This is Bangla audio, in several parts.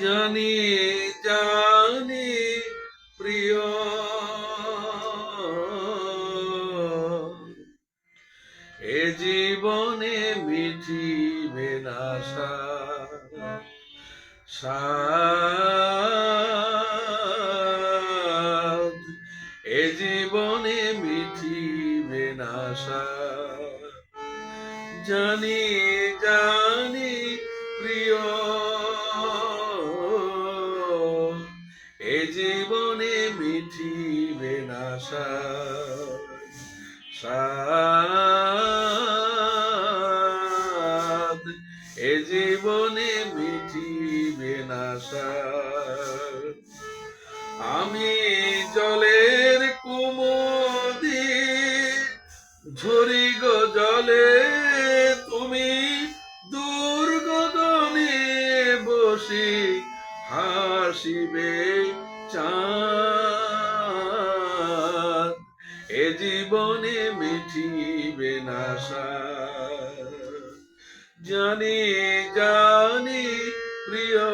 জানি জানি প্রিয়। এ জীবনে মিটিবে না এ জীবনে মিটিবে জানি জানি জীবনে মিঠিবে না সাদ এ জীবনে মিঠিবে না সাদ আমি জীবনে মিঠিবে না জানি জানি প্রিয়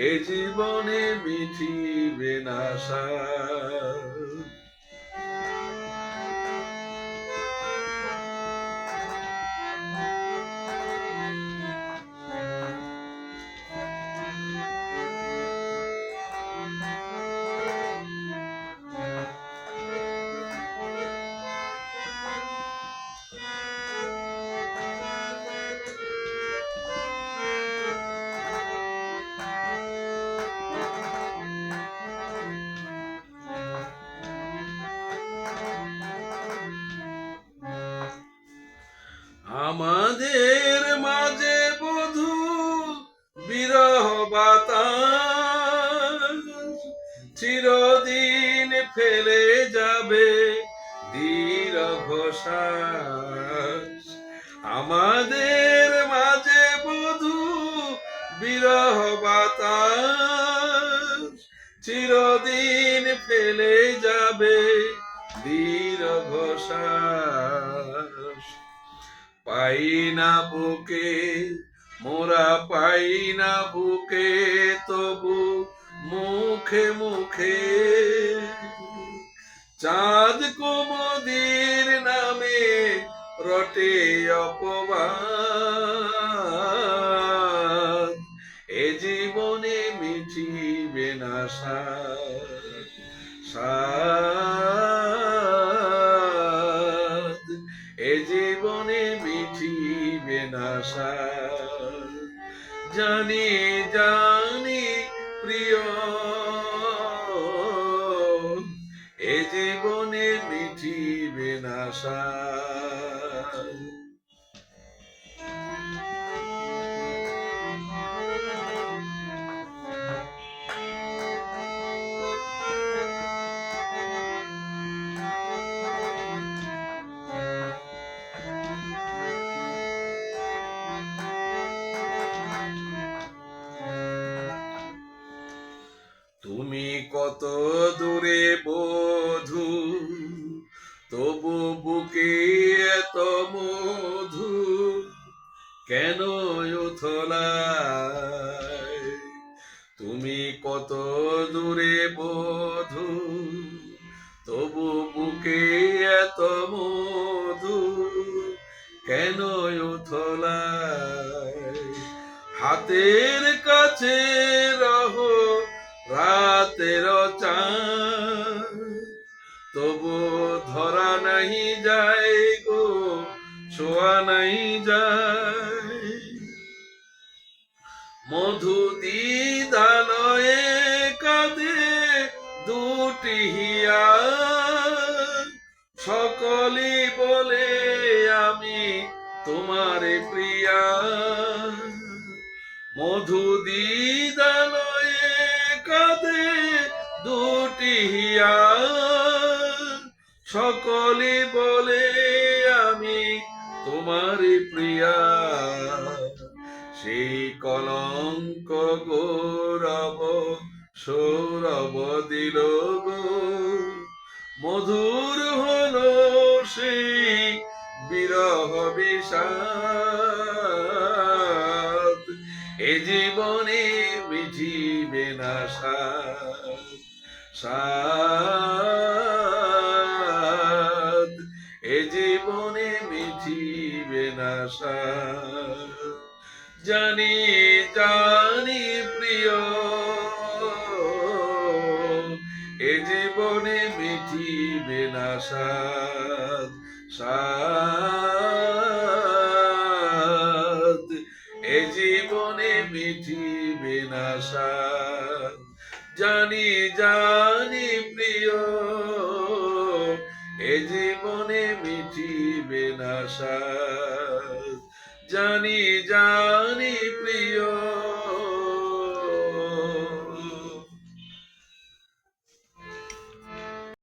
এ জীবনে মিঠিবে না আমাদের মাঝে বধু বিরহ চিরদিন ফেলে যাবে আমাদের মাঝে বধু বিরহ বাতাস চিরদিন ফেলে যাবে দীর্ঘ শ্বাস পাই না বুকে, মোরা পাই না বুকে, তবু মুখে মুখে চাঁদ কুমদির নামে রটে অপবাদ এ জীবনে মিঠিবে না সাদ। এ সাদ। জানি জানি প্রিয় এ জীবনে মিটিবে না। তবু বুকে এত মধু কেন তুমি কত দূরে বধু, তবু বুকে এত মধু কেন হাতের কাছে রহো রাতের চাঁদ নাহি যায় গো, ছোঁয়া নাই যায়। মধু দিদালয়ে কাঁদে দুটি হিয়া সকলি বলে, আমি তোমার প্রিয়া। মধু দিদালয়ে কাঁদে দুটি হিয়া সকলে বলে আমি তোমার প্রিয়া। সেই কলঙ্ক গৌরব সৌরভ দিল মধুর হলো সেই বিরহ বিষাদ। এ জীবনে মিঠিবে না সাদ এ জীবনে মিঠিবে না জানি জানি প্রিয়, এ জীবনে মিঠিবে না সাদ এ জীবনে মিঠিবে না জানি জানি প্রিয় জীবনে মিটিবে না জানি জানি